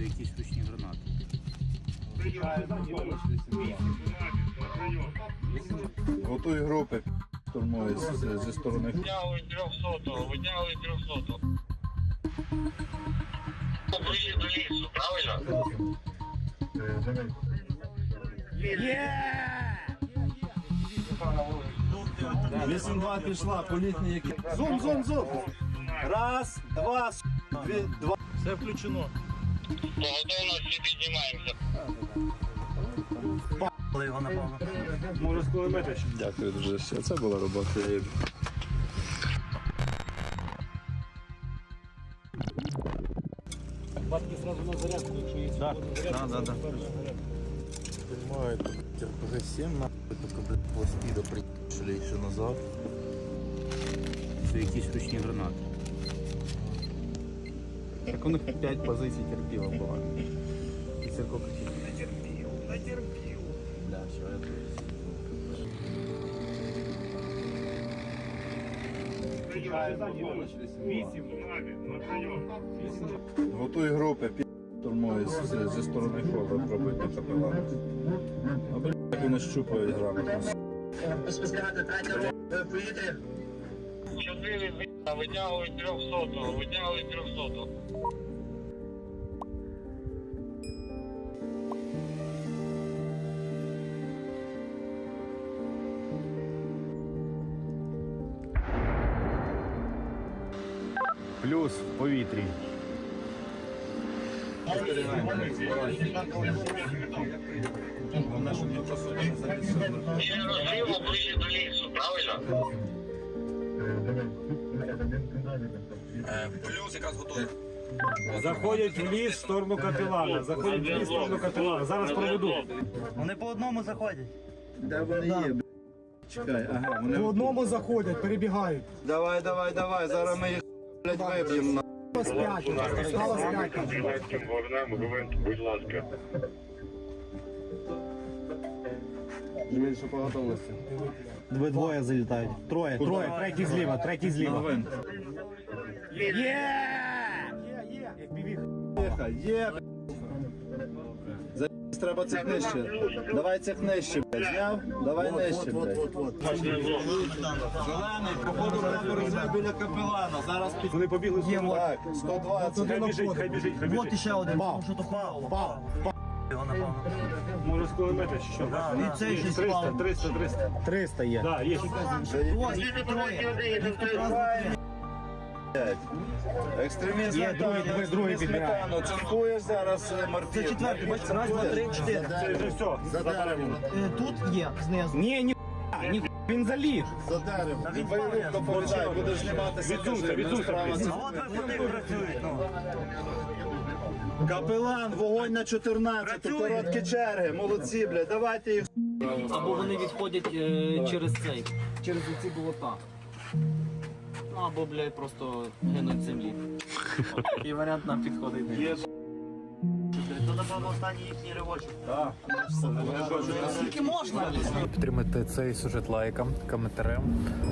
Це якісь ручні гранати. Готуй групи штурмові з- зі сторони. Витягують 300, витягують 300. Ближче до лісу, правильно? Вісім два пішла, політні які. Зум, зум, зум. Раз, два, дві, два. Все включено. По готовності піднімаємося. Може з кулемета ще. Дякую дуже. Це була робота. Да, да, да, да. Понимаю, это, блядь, РПГ-7 нахуй, только, блядь, пластида приехали еще назад. Це якісь ручні гранати. Так у них 5 позицій терпіла було. І це сколько тих? Натерпів, натерпів. Бля, що я тут? Готуй групи, пі штурмові зі сторони ходу пробити капелана. А блядь, як вони щупають грамотно. Чотири з**а, витягують 300, витягують 300. Плюс в повітрі. Біля розриву ближче до лісу, правильно? Заходять в ліс в сторону капелана. Заходять в ліс в сторону капелана. Зараз проведу. Вони по одному заходять. Де вони є? Чекай, ага, вони... По одному заходять, перебігають. Давай, давай, давай, зараз ми їх, блядь, виб'ємо. на. П'ять. П'ять. Будь ласка. Більше по готовності. Ви двоє залітають. Троє, Троє, третій зліва, третій зліва. Є! Є, є, треба цих нижче. Давай цих нижче, блядь. Зняв? Давай нижче, блядь. Зелений, походу, треба розвив біля капелана. Зараз під... Вони побігли. Так, 120. Хай біжить, хай біжить, хай біжить. ще один. Пав. Що то пав. Пав. Його напав. Може з кулемета чи що? Цей щось 300, 300, 300. 300 є. Да, є. Екстреміст Є, другий, Сметану, другий підбирає. Сметану. Цинкуєш зараз е, Мартін. Це четвертий, бачите, раз, два, три, чотири. Це вже все. За деревом. Е, Тут є, знизу. Ні, ні, ні, він заліг. За деревом. Бойовик доповідай, будеш зніматися. Відсунься, відсунься, це- от ви куди працюють, ну. Капелан, вогонь на 14, короткі черги, молодці, блядь, давайте їх. Або вони відходять е, через цей, через оці болота. Ну або, блядь, просто гинуть землі. І варіант нам підходить. не. То, напевно, останній їхній ривочок. Підтримати цей сюжет лайком, коментарем,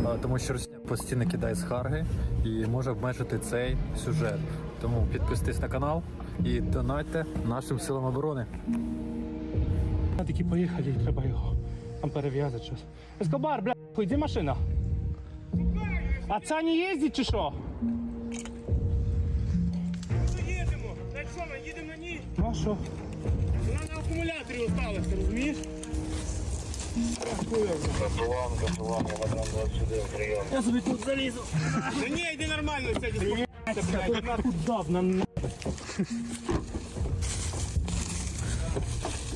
е, тому що Росія постійно кидає скарги і може обмежити цей сюжет. Тому підписуйтесь на канал і донайте нашим силам оборони. Такі поїхали, треба його там перев'язати щось. Ескобар, бля, йди машина. А це не їздить чи що? Їдемо, так що ми їдемо на ній? Ну а що? Вона на акумуляторі осталася, розумієш? Капелан, капелан, Володан 21, прийом. Я собі тут залізу. Та ні, йди нормально, сядь.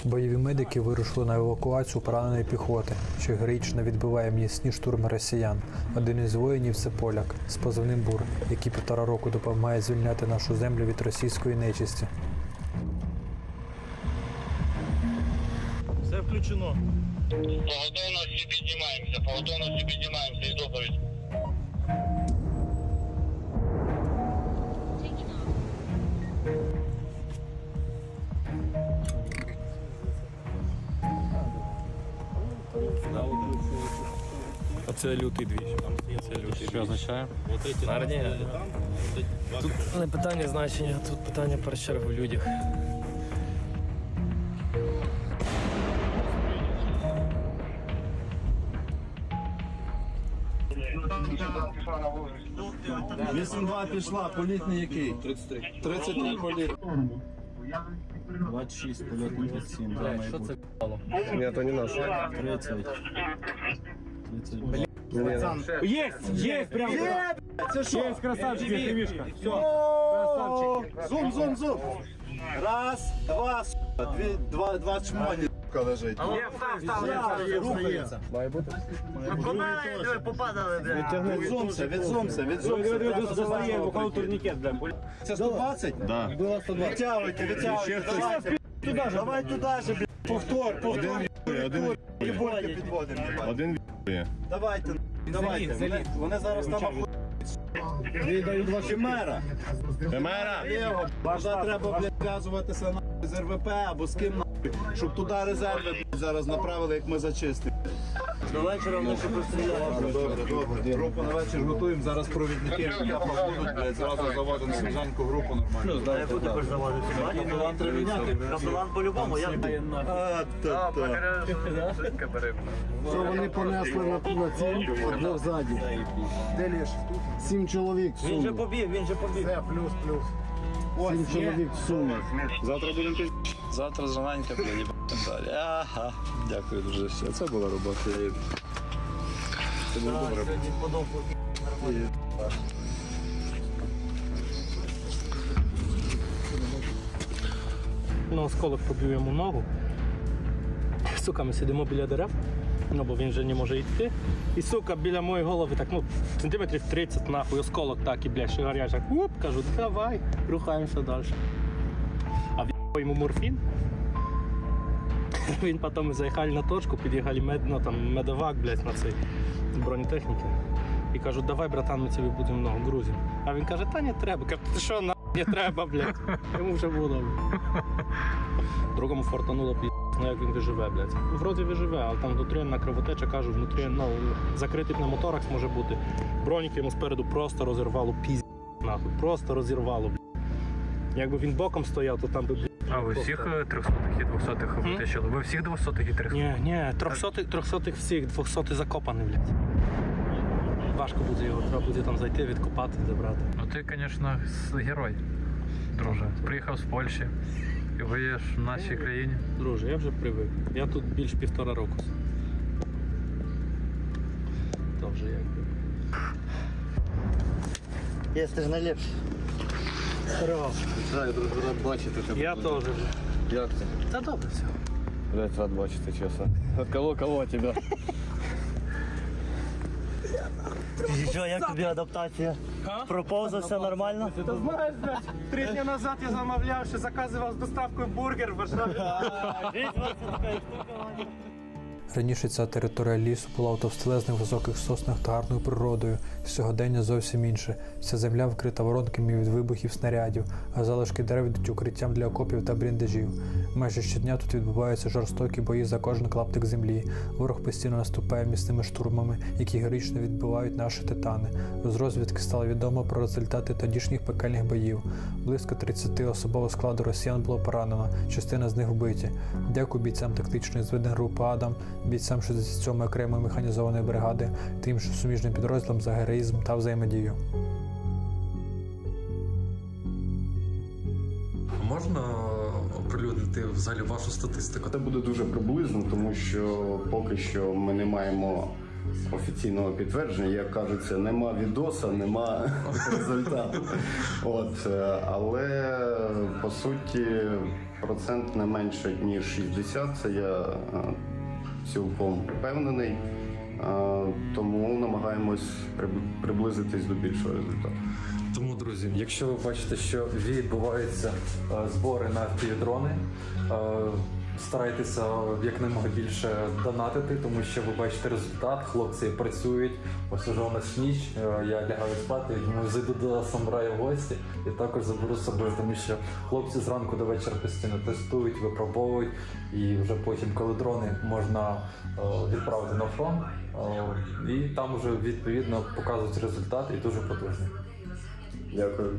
Бойові медики вирушили на евакуацію пораненої піхоти, що героїчно відбиває м'ясні штурми росіян. Один із воїнів це поляк з позивним бур, який півтора року допомагає звільняти нашу землю від російської нечисті. Все включено. По готовності піднімаємося, по готовності піднімаємося і доповідь. Це лютий двіж. Це лютий Що означає? Парні, е, тут не питання значення, тут питання про чергу в людях. Вісім два пішла, політ який? 33. 33 політ. 26, політ не 27. Ні, то не наш. 30. 30. Есть, есть, прям. Це що? Есть, красавчик, есть, Мишка. Все, красавчик. Зум, зум, зум. Раз, два, дві, два, два чмоні с***а, лежить. Я, рухається. Має бути. Попадали, блядь. Відзумся, відзумся, відзумся. Треба Достає, прийти. турнікет, бля. Це 120? Да. Було 120. Витягуйте, витягуйте. Давайте, туди же. Давай туди же, блядь. Повтор, повтор. Один Кібольки підводимо. Один Давайте, давайте. Вони, вони зараз там охують. Химера. Химера! Його, бажа треба, блядь, зв'язуватися на з РВП або з ким щоб туди резерви, зараз направили, як ми зачистимо. До вечора ми ще постріляли. Добре, добре. Групу на вечір готуємо, зараз провідники будуть, блядь, зразу заводимо свіжанку групу нормально. Яку ти хочеш заводити? Капелан треба міняти. Капелан по-любому, я А, та, та. Що вони понесли на, на ціль, одно ззаді. Де ліж? Сім чоловік в Він же побіг, він же побіг. Це плюс, плюс. Сім чоловік в сумі. Завтра будемо пізніше. Завтра зраненька, їбатим далі. Ага, дякую дуже. Все, це була робота. я. Це було добре. Ну, осколок пробив йому ногу. Сука, ми сидимо біля дерев, ну бо він вже не може йти. І сука, біля моєї голови, так, ну, сантиметрів 30 нахуй, осколок так і блядь, гарячий. Так, уп, кажу, давай, рухаємося далі. Йому морфін. Він потім заїхали на точку, під'їхали мед, ну, там, медовак, блядь, на цей бронетехніки. І кажуть, давай, братан, ми тебе будемо ногу грузимо. А він каже, та не треба. Кажу, ти що, на не треба, блядь. Йому вже було. Другому фортануло пі. Ну як він виживе, блядь. Вроді виживе, але там внутрі на кровотеча кажу, внутрі ну, закритий пневмоторакс може бути. Бронік йому спереду просто розірвало піз нахуй. Просто розірвало, блядь. Якби він боком стояв, то там би, блядь. А ви всіх 300-х і 200-х витащили? Ви всіх 200-х і 300? Ні, ні, трьохсотих, трьохсотих всіх, двохсотий закопаний, блядь. Важко буде його, треба буде там зайти, відкопати, забрати. Ну ти, звісно, герой, друже. Приїхав з Польщі і воюєш в нашій країні. Друже, я вже привик. Я тут більш півтора року. То вже якби. Є, ти ж найліпший. Здорово. Я рад бачити тебе. Я теж. Як ти? Та добре все. Блять, рад бачити, чесно. От кого, кого тебе? І що, як тобі адаптація? Проповза, все нормально? Ти знаєш, блядь, три дні назад я замовляв, що заказував з доставкою бургер в Варшаві. Раніше ця територія лісу була у товстелезних високих соснах та гарною природою. Сьогодення зовсім інше. Вся земля вкрита воронками від вибухів снарядів, а залишки дерев йдуть укриттям для окопів та бліндажів. Майже щодня тут відбуваються жорстокі бої за кожен клаптик землі. Ворог постійно наступає міцними штурмами, які героїчно відбивають наші титани. З розвідки стало відомо про результати тодішніх пекельних боїв. Близько 30 особового складу росіян було поранено, частина з них вбиті. Дякую бійцям тактичної зведення групи Адам, бійцям 67-ї окремої механізованої бригади та іншим суміжним підрозділам за героїзм та взаємодію. Можна оприлюднити взагалі вашу статистику? Це буде дуже приблизно, тому що поки що ми не маємо офіційного підтвердження. Як кажеться, нема відоса, нема результату. От, е, але по суті процент не менше ніж 60, це я е, цілком впевнений. Тому намагаємось приблизитись до більшого результату. Тому, друзі, якщо ви бачите, що відбуваються збори на FPV-дрони, е, старайтеся якнаймога більше донатити, тому що ви бачите результат, хлопці працюють. Ось уже у нас ніч, е, я лягаю спати, думаю, зайду до самурая в гості і також заберу з собою, тому що хлопці зранку до вечора постійно тестують, випробовують, і вже потім, коли дрони можна е, відправити на фронт, е, і там вже відповідно показують результат і дуже потужний. Дякую.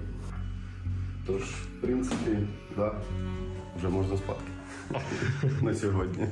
Тож, в принципі, да, вже можна спати на сьогодні.